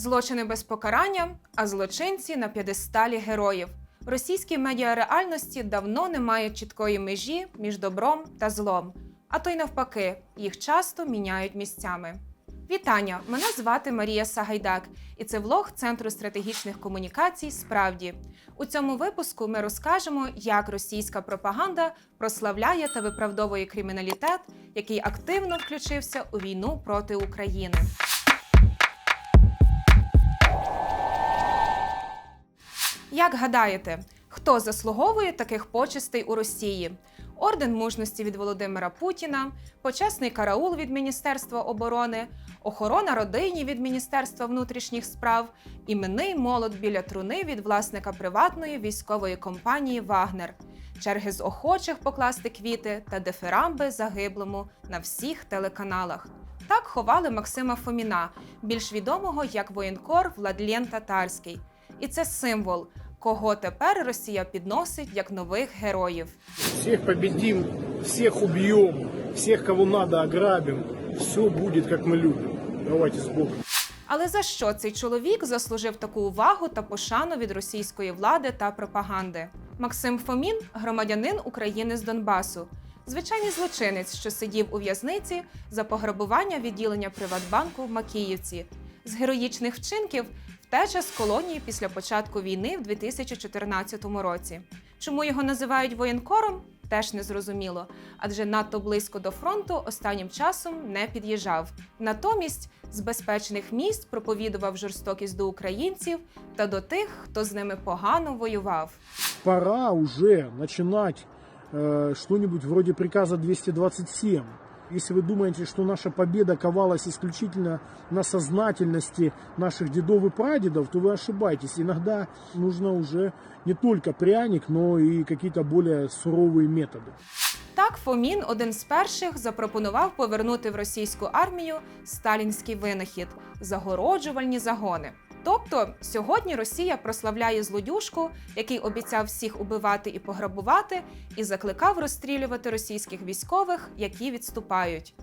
Злочини без покарання, а злочинці на п'єдесталі героїв. Російські медіа реальності давно не мають чіткої межі між добром та злом, а то й навпаки, їх часто міняють місцями. Вітання! Мене звати Марія Сагайдак, і це влог Центру стратегічних комунікацій. Справді у цьому випуску ми розкажемо, як російська пропаганда прославляє та виправдовує криміналітет, який активно включився у війну проти України. Як гадаєте, хто заслуговує таких почестей у Росії? Орден мужності від Володимира Путіна, почесний караул від Міністерства оборони, охорона родині від Міністерства внутрішніх справ, іменний молот біля труни від власника приватної військової компанії Вагнер, черги з охочих покласти квіти та дифирамби загиблому на всіх телеканалах. Так ховали Максима Фоміна, більш відомого як воєнкор Владлен Татарський. І це символ, кого тепер Росія підносить як нових героїв. Всех победим, всех убьем, всех, кого надо, ограбим. Все будет, как мы любим. Давайте с Богом. Але за що цей чоловік заслужив таку увагу та пошану від російської влади та пропаганди? Максим Фомін громадянин України з Донбасу, звичайний злочинець, що сидів у в'язниці за пограбування відділення Приватбанку в Макіївці. З героїчних вчинків втеча з колонії після початку війни в 2014 році. Чому його називають воєнкором? Теж не зрозуміло, адже надто близько до фронту останнім часом не під'їжджав. Натомість з безпечних місць проповідував жорстокість до українців та до тих, хто з ними погано воював. Пора уже начинать э, что-нибудь вроде приказа 227 Если вы думаете, что наша победа ковалась исключительно на сознательности наших дедов и прадедов, то вы ошибаетесь. Иногда нужно уже не только пряник, но и какие-то более суровые методы. Так, Фомін, один з перших, запропонував повернути в російську армію сталінський винахід загороджувальні загони. Тобто сьогодні Росія прославляє злодюшку, який обіцяв всіх убивати і пограбувати, і закликав розстрілювати російських військових, які відступають.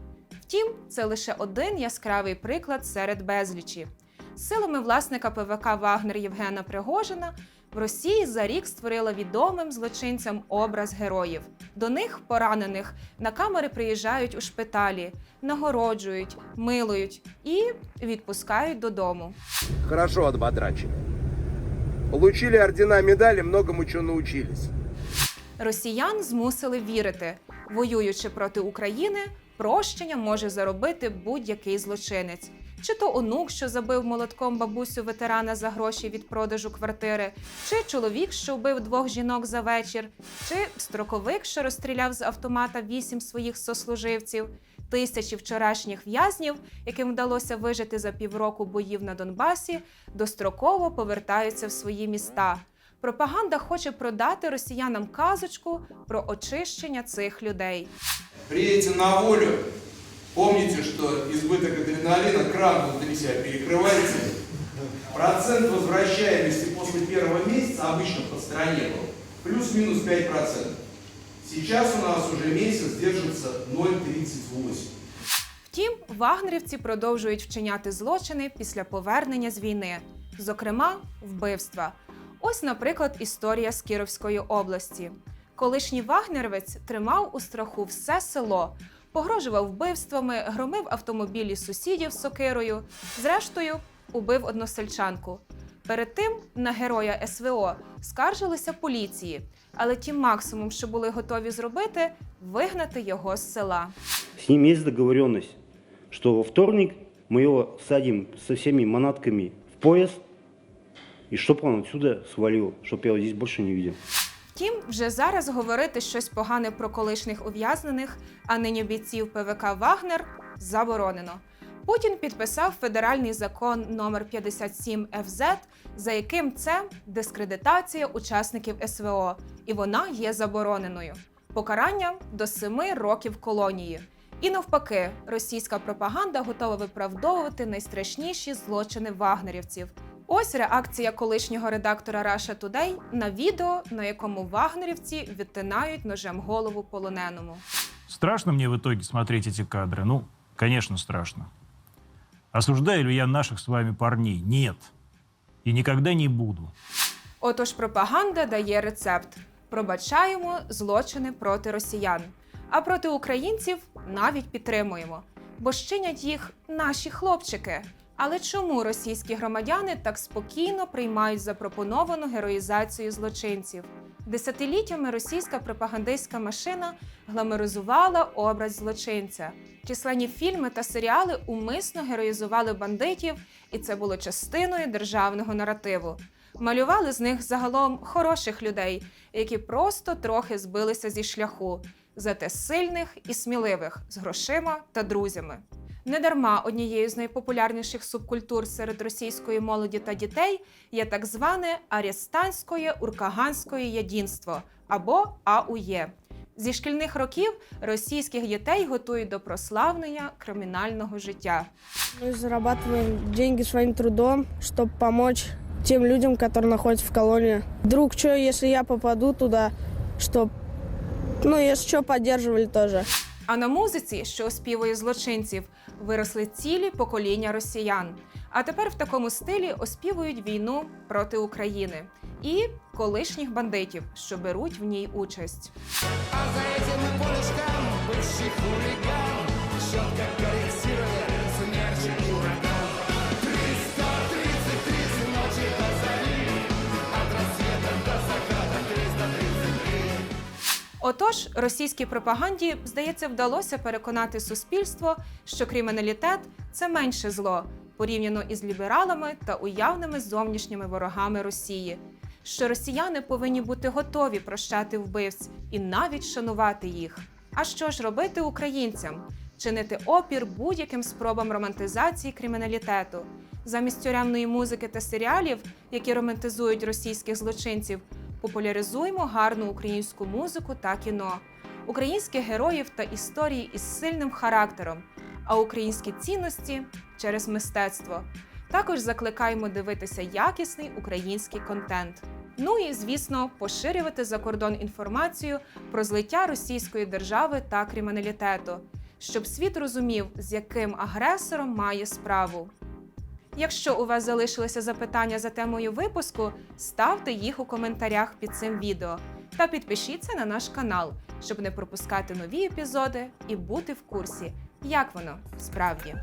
Втім, це лише один яскравий приклад серед безлічі. Силами власника ПВК Вагнер Євгена Пригожина в Росії за рік створила відомим злочинцям образ героїв. До них, поранених, на камери приїжджають у шпиталі, нагороджують, милують і відпускають додому. Хорошо отбадрачены. Получили ордена, медали, многому чего научились. Росіян змусили вірити, воюючи проти України, прощення може заробити будь-який злочинець. Чи то онук, що забив молотком бабусю ветерана за гроші від продажу квартири, чи чоловік, що вбив двох жінок за вечір, чи строковик, що розстріляв з автомата вісім своїх сослуживців, тисячі вчорашніх в'язнів, яким вдалося вижити за півроку боїв на Донбасі, достроково повертаються в свої міста. Пропаганда хоче продати росіянам казочку про очищення цих людей Приедете на волю, помните, что избыток адреналина кран внутри себя перекрывается. Процент возвращаемости после первого месяца обычно по стране был плюс-минус 5%. Сейчас у нас уже месяц держится 0,38. Втім, вагнерівці продовжують вчиняти злочини після повернення з війни, зокрема, вбивства. Ось, наприклад, історія з Кіровської області. Колишній вагнерівець тримав у страху все село, погрожував вбивствами, громив автомобілі сусідів з сокирою. Зрештою, убив односельчанку. Перед тим на героя СВО скаржилися поліції, але ті максимум, що були готові зробити, вигнати його з села. С ним есть договоренность, что во вторник мы его садим со всеми манатками в поезд, и чтоб он отсюда свалил, чтоб я его здесь больше не видел. Втім, вже зараз говорити щось погане про колишніх ув'язнених, а нині бійців ПВК Вагнер заборонено. Путін підписав федеральний закон номер 57 ФЗ, за яким це дискредитація учасників СВО, і вона є забороненою. Покарання до 7 років колонії. І навпаки, російська пропаганда готова виправдовувати найстрашніші злочини вагнерівців. Ось реакція колишнього редактора Russia Today на відео, на якому вагнерівці відтинають ножем голову полоненому. Страшно мне в итоге смотреть эти кадры? Ну, конечно, страшно. Осуждаю ли я наших с вами парней? Нет. И никогда не буду. Отож, пропаганда дає рецепт: пробачаємо злочини проти росіян, а проти українців навіть підтримуємо, бо щинять їх наші хлопчики. Але чому російські громадяни так спокійно приймають запропоновану героїзацію злочинців? Десятиліттями російська пропагандистська машина гламоризувала образ злочинця. Численні фільми та серіали умисно героїзували бандитів, і це було частиною державного наративу. Малювали з них загалом хороших людей, які просто трохи збилися зі шляху, зате сильних і сміливих з грошима та друзями. Недарма однією з найпопулярніших субкультур серед російської молоді та дітей є так зване арєстанське уркаганське єдінство або АУЄ. Зі шкільних років російських дітей готують до прославлення кримінального життя. Мы зарабатываем деньги своим трудом, чтобы помочь тем людям, которые находятся в колонии. Вдруг что, если я попаду туда, чтоб, ну, если что, поддерживали тоже. А на музиці, що оспівує злочинців, виросли цілі покоління росіян. А тепер в такому стилі оспівують війну проти України і колишніх бандитів, що беруть в ній участь. Отож, російській пропаганді, здається, вдалося переконати суспільство, що криміналітет це менше зло порівняно із лібералами та уявними зовнішніми ворогами Росії. Що росіяни повинні бути готові прощати вбивць і навіть шанувати їх. А що ж робити українцям? Чинити опір будь-яким спробам романтизації криміналітету. Замість тюремної музики та серіалів, які романтизують російських злочинців, популяризуємо гарну українську музику та кіно, українських героїв та історії із сильним характером, а українські цінності через мистецтво. Також закликаємо дивитися якісний український контент. Ну і звісно, поширювати за кордон інформацію про злиття російської держави та криміналітету, щоб світ розумів, з яким агресором має справу. Якщо у вас залишилися запитання за темою випуску, ставте їх у коментарях під цим відео та підпишіться на наш канал, щоб не пропускати нові епізоди і бути в курсі, як воно справді.